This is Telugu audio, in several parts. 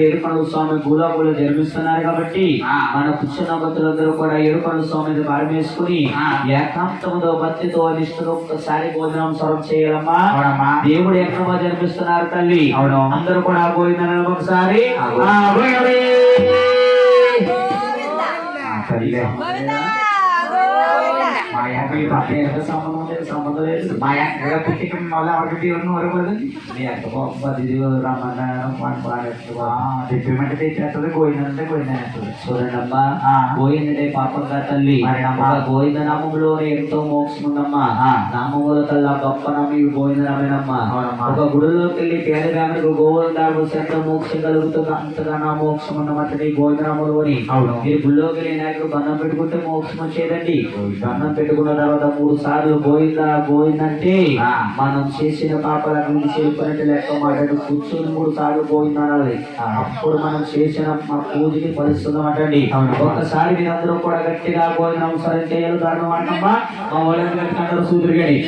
ఏడుకొండ స్వామి భూలోకంలో జన్మిస్తున్నారు కాబట్టి ఆ. మన పుచ్చిన భక్తులందరూ కూడా ఏడుకొండ స్వామి ఆ. ఏకాంతముతో భక్తితో నిష్ఠతో ఒక్కసారి భోజనం సర్వం చేయాలమ్మా దేవుడు ఎక్కడో జన్మిస్తున్నారు తల్లి అవును. అందరూ కూడా పోయిందని ఒకసారి. సరిలే మా యాభై పక్కన ఎంత సంబంధం లేదు సంబంధం లేదు మా యాభై పుట్టిక మళ్ళీ ఎవరికి దేవుని వరకు మీ అక్క పది రమ్మన్నారు చెప్పమంటే తెచ్చేస్తుంది గోయిందంటే గోయిందంటే చూడండమ్మా పాపంగా తల్లి గోవింద నామములో ఎంతో మోక్షం ఉందమ్మా. నామముల కల్లా గొప్ప నామం ఈ గోవింద నామేనమ్మా. ఒక గుడిలోకి వెళ్ళి పేదగానికి గోవిందాడు ఎంత మోక్షం కలుగుతుందో అంతగా నా మోక్షం ఉన్నమాట ఈ గోవింద. మీరు గుళ్ళోకి వెళ్ళి నాకు దండం పెట్టుకుంటే మోక్షం వచ్చేదండి దండం పెట్టుకున్న తర్వాత మూడు సార్లు అంటే ఆ. మనం చేసిన పాపాలను చేరుకున్నట్టు లెక్క మాట్లాడు కూర్చొని మూడు సార్లు అనాలి ఆ. అప్పుడు మనం చేసిన మా పూజకి ఫలిస్తుందన్నమాటండి అవును. ఒక్కసారి మీరందరూ కూడా గట్టిగా గోవింద నమస్కారం చేయాలి దారుణం అంటమ్మా మా గడి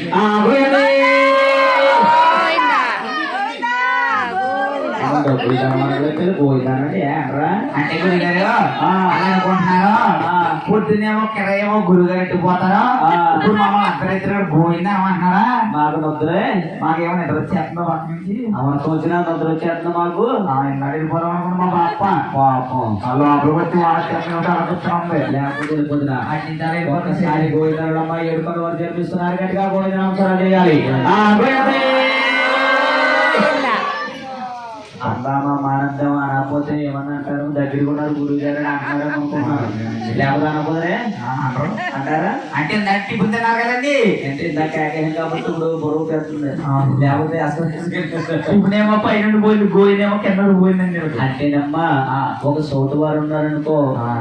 అనగానే గోవింద అనండి, ఏంట్రా? అంటే గురుగారు. అలా అనుకుంటున్నారు? ఆ. పొద్దున్నేమో కిరయేమో గురుగారు ఎట్టు పోతారు? ఆ. ఇప్పుడు మమ్మల్ని అర్ధరాత్రి పోయిందా ఏమంటున్నారా? మాకు నొద్దురే మాకేమో నిద్ర వచ్చేస్తుందో పక్క నుంచి. అవన్ వచ్చిన నొద్దురు వచ్చేస్తుంది మాకు. ఇందాక వెళ్ళిపోదాం అనుకున్న మా బాప్ప పాపం. ఆ లోపలికి వచ్చి వాళ్ళ అడుగుతుంది లేకపోతే వెళ్ళిపోతున్నా అట్టింటారా ఒక్కసారి గోవిందరమ్మ ఏడుకొని వారు జరిపిస్తున్నారు గట్టిగా గోవింద నమస్కారం చేయాలి. అనకపోతే ఏమన్నా అంటారు? దగ్గర ఉన్నారు గురువు గారు అని అంటున్నారు అనుకుంటున్నాను. లేకపోతే అనకపోతే అంటారా. అంటే కదండి. అంటే ఇందాక కాబట్టి ఇప్పుడు బరువు పెడుతుంది. లేకపోతే అసలు ఇప్పుడేమో పైన పోయింది గోయిందేమో కింద పోయిందండి అంటేనమ్మా ఒక సోటు వారు ఉన్నారనుకో.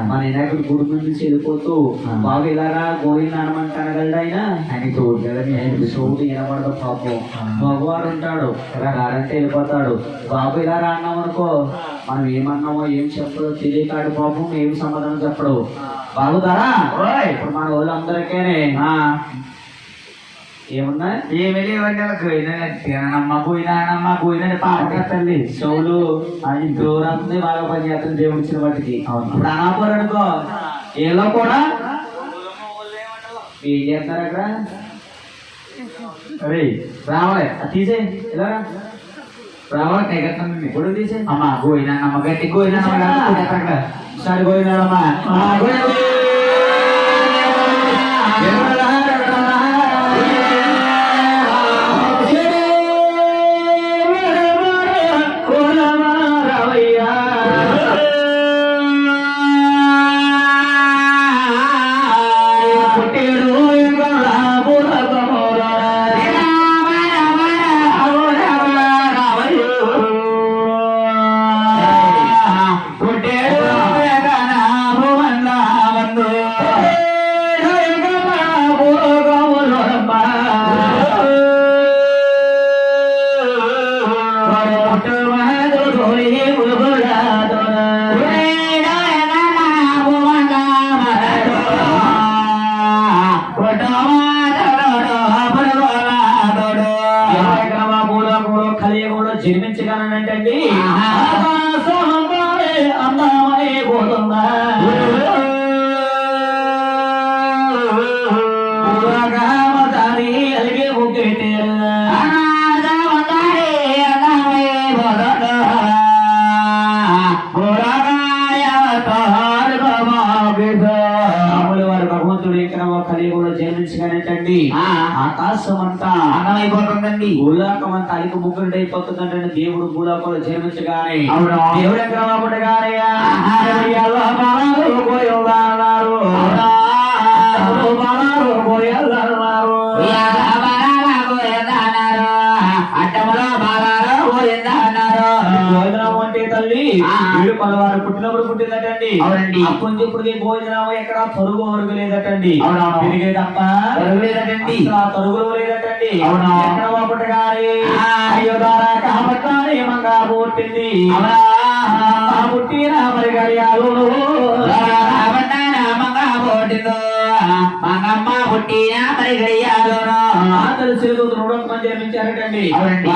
మన వినాయకుడు గుడి నుంచి వెళ్ళిపోతూ ఆ. బాబు ఇలారా గోవింద అనమంటే అనగలడు ఆయన? అని చూడు కదా ఆయనకు సోటు వినబడదు పాపం. ఆ. మగవాడు ఉంటాడు రాడంటే వెళ్ళిపోతాడు. బాబు ఇలా రాన్నాం అనుకో మనం ఏమన్నామో ఏం చెప్పడో తెలియకాడు పాపం ఏం సమాధానం చెప్పడు. ఓయ్. ఇప్పుడు మన వాళ్ళందరికీనే ఏమున్నా? ఏమీ లేవండి అలా గోయినానమ్మ గోయిన పాప తల్లి. చెవులు అది దూరంది బాగా పనిచేస్తుంది దేవుడి ఇచ్చిన వాటికి. ఇప్పుడు అనాపరు అనుకో. ఏలో కూడా? ఏం చేస్తారు అక్కడ? రావాలి తీసే ఇలా రా. రావాలి తెగత్తండి ఇప్పుడు తీసే అమ్మ గోయినానమ్మ గట్టి గోయినానమ్మ అక్కడ సరే పోయినాడమ్మా ఆ, పోయింది. కలియుగంలో ఆకాశం అంతా అన్నమైపోతుందండి భూలోకం అంతా అలికి ముగ్గురు అయిపోతుందంటే దేవుడు భూలోకంలో జన్మించగానే. అవును. దేవుడు ఎక్కడ బాగుండగానే ఆహా. పోయారు వీడు పలవారు పుట్టినప్పుడు పుట్టిందటండి అవునండి. అప్పటి నుంచి ఇప్పుడు భోజనం ఎక్కడ తరుగు వరకు లేదటండి అవునవును. పెరిగే తప్ప లేదటండి. ఆ లేదటండి అవును. ఎక్కడ పుట్టగానే ఆ. అయ్యో దారా కాబట్టి ఏమంగా పుట్టింది అవునా? పుట్టిన మరి గడియాలు మంగమ్మ పుట్టిన మరి గడియాలోను ఆతలు నూడొక మంది జన్మించారటండి అవునండి.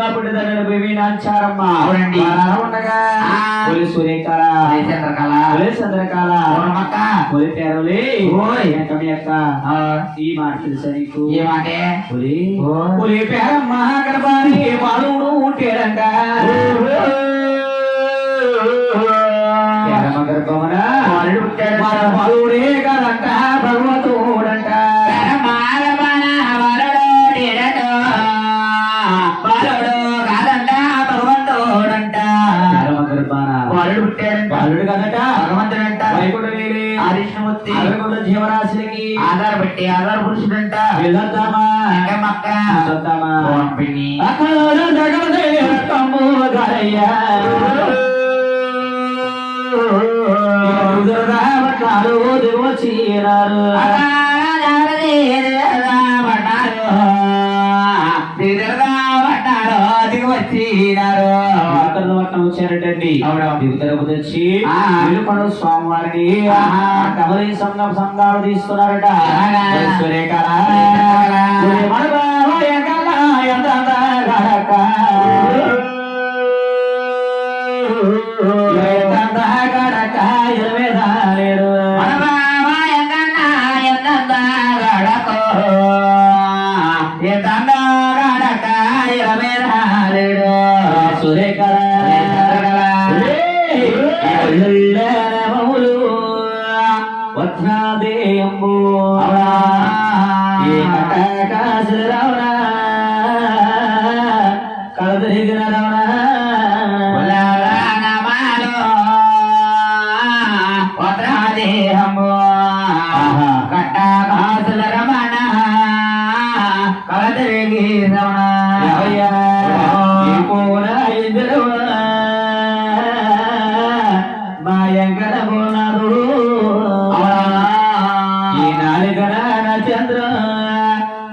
పుట్టి తల్లి బేబీ నాంచారమ్మ అవునండి. వారు ఉండగా. ఆ. పులి సూర్యకాల. చంద్రకళ పులి చంద్రకాల పూర్ణమక్క పులి పేరులి. ఓయ్. ఎంతమి యొక్క ఆ, ఈ మాట తెలుసా నీకు? ఏమంటే పులి. ఓ. పులి పేరమ్మ గర్భాని బాలుడు ఉంటేడంట. ఎడమ గర్భమున బాలుడు పుట్టాడంట. మన బాలుడే కదంట. బాలుడు కదట? ఆదిష్ణమూర్తి అరవికుంఠ జీవరాశులకి. ఆధారపట్టి ఆధార పురుషుడంట వెళ్ళొద్దామా అవును. దిగుతరకు తెచ్చి ఆ. విలుపడు స్వామివారిని. కమలి సంఘం సంఘాలు తీసుకున్నారట అలాగా. రవణ. కలదరిగిన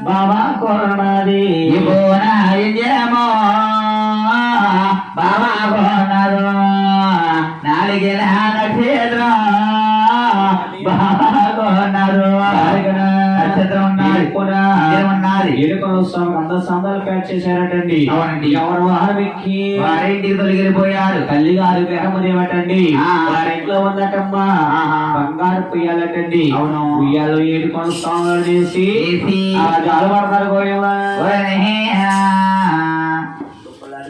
বাবা করুণা ఏడుకొండ స్వామికి అందరు సందాలు ప్యాక్ చేశారటండి. అవునండి. ఎవరు వాహనం ఎక్కి వారింటికి తొలగిపోయారు తల్లి గారి పేరమ్మదేవటండి ఆ. వారి ఇంట్లో ఉందటమ్మా. బంగారు పుయ్యాలటండి. అవును. పుయ్యాలు ఏడుకొండ స్వాములు చేసి జాలు పడతారు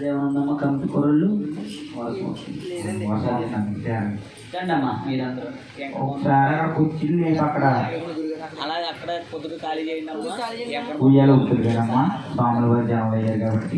ఏమన్నా కంపి కూరలు ఒకసారి అక్కడ కుర్చీలు లేవు అక్కడ. అలా అక్కడ పొద్దుకు ఖాళీ చేయండి ఉయ్యాలు ఉంటుంది కదమ్మా స్వాముల వారి జనం అయ్యారు కాబట్టి.